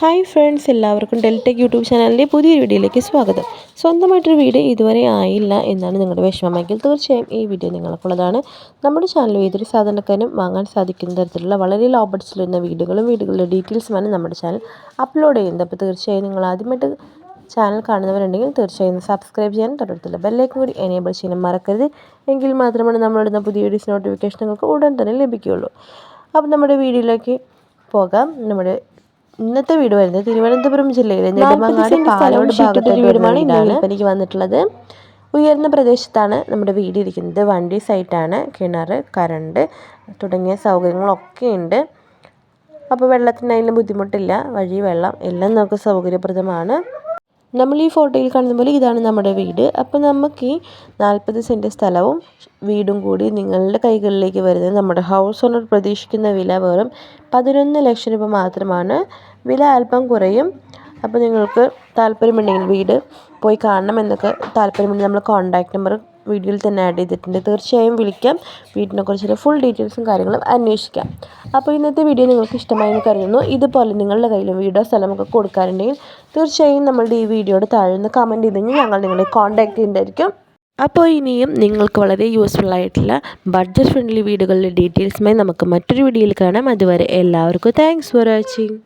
Hi friends എല്ലാവർക്കും Deltech YouTube ചാനലിന്റെ പുതിയൊരു വീഡിയോയിലേക്ക് സ്വാഗതം. സ്വന്തമായിട്ടൊരു വീഡിയോ ഇതുവരെ ആയില്ല എന്നാണ് നിങ്ങളുടെ വിഷമമെങ്കിൽ തീർച്ചയായും ഈ വീഡിയോ നിങ്ങൾക്കുള്ളതാണ്. നമ്മുടെ ചാനൽ ഏതൊരു സാധനക്കാരനും വാങ്ങാൻ സാധിക്കുന്ന തരത്തിലുള്ള വളരെ ലോ വരുന്ന വീഡിയോകളും വീഡിയോകളുടെ ഡീറ്റെയിൽസുമാണ് നമ്മുടെ ചാനൽ അപ്ലോഡ് ചെയ്യുന്നത്. അപ്പോൾ തീർച്ചയായും നിങ്ങൾ ആദ്യമായിട്ട് ചാനൽ കാണുന്നവരുണ്ടെങ്കിൽ തീർച്ചയായും സബ്സ്ക്രൈബ് ചെയ്യാൻ തുടർത്തില്ല ബെല്ലേക്ക് കൂടി എനേബിൾ ചെയ്യാൻ മറക്കരുത്. എങ്കിൽ മാത്രമാണ് നമ്മളിടുന്ന പുതിയ വീഡിയോസ് നോട്ടിഫിക്കേഷൻ നിങ്ങൾക്ക് ഉടൻ തന്നെ ലഭിക്കുകയുള്ളൂ. അപ്പോൾ നമ്മുടെ വീഡിയോയിലേക്ക് പോകാം. നമ്മുടെ ഇന്നത്തെ വീട് വരുന്നത് തിരുവനന്തപുരം ജില്ലയിലെ നെടുമങ്ങാട് പാലോട് ഭാഗത്തെ വീടുമാണ് ഇന്നാണ് എനിക്ക് വന്നിട്ടുള്ളത്. ഉയർന്ന പ്രദേശത്താണ് നമ്മുടെ വീട് ഇരിക്കുന്നത്. വണ്ടി സൈറ്റാണ് കിണർ കറണ്ട് തുടങ്ങിയ സൗകര്യങ്ങളൊക്കെ ഉണ്ട്. അപ്പോൾ വെള്ളത്തിനായാലും ബുദ്ധിമുട്ടില്ല. വഴി വെള്ളം എല്ലാം നമുക്ക് സൗകര്യപ്രദമാണ്. നമ്മൾ ഈ ഫോട്ടോയിൽ കാണുന്ന പോലെ ഇതാണ് നമ്മുടെ വീട്. അപ്പോൾ നമുക്ക് ഈ നാൽപ്പത് സെന്റ് സ്ഥലവും വീടും കൂടി നിങ്ങളുടെ കൈകളിലേക്ക് വരുന്നത് നമ്മുടെ ഹൗസ് ഓണർ പ്രതീക്ഷിക്കുന്ന വില വെറും പതിനൊന്ന് ലക്ഷം രൂപ മാത്രമാണ്. വില അല്പം കുറയും. അപ്പോൾ നിങ്ങൾക്ക് താല്പര്യമുണ്ടെങ്കിൽ വീട് പോയി കാണണം എന്നൊക്കെ താല്പര്യമുണ്ടെങ്കിൽ നമ്മൾ കോൺടാക്റ്റ് നമ്പർ വീഡിയോയിൽ തന്നെ ആഡ് ചെയ്തിട്ടുണ്ട്. തീർച്ചയായും വിളിക്കാം. വീടിനെ കുറിച്ചുള്ള ഫുൾ ഡീറ്റെയിൽസും കാര്യങ്ങളും അന്വേഷിക്കാം. അപ്പോൾ ഇന്നത്തെ വീഡിയോ നിങ്ങൾക്ക് ഇഷ്ടമായി എന്ന് കരുതുന്നു. ഇതുപോലെ നിങ്ങളുടെ കയ്യിലും വീടോ സ്ഥലമൊക്കെ കൊടുക്കാറുണ്ടെങ്കിൽ തീർച്ചയായും നമ്മളുടെ ഈ വീഡിയോയുടെ താഴെ നിന്ന് കമന്റ് ചെയ്തെങ്കിൽ ഞങ്ങൾ നിങ്ങളെ കോൺടാക്ട് ചെയ്യുന്നതായിരിക്കും. അപ്പോൾ ഇനിയും നിങ്ങൾക്ക് വളരെ യൂസ്ഫുൾ ആയിട്ടുള്ള ബഡ്ജറ്റ് ഫ്രണ്ട്ലി വീടുകളുടെ ഡീറ്റെയിൽസുമായി നമുക്ക് മറ്റൊരു വീഡിയോയിൽ കാണാം. അതുവരെ എല്ലാവർക്കും താങ്ക്സ് ഫോർ വാച്ചിങ്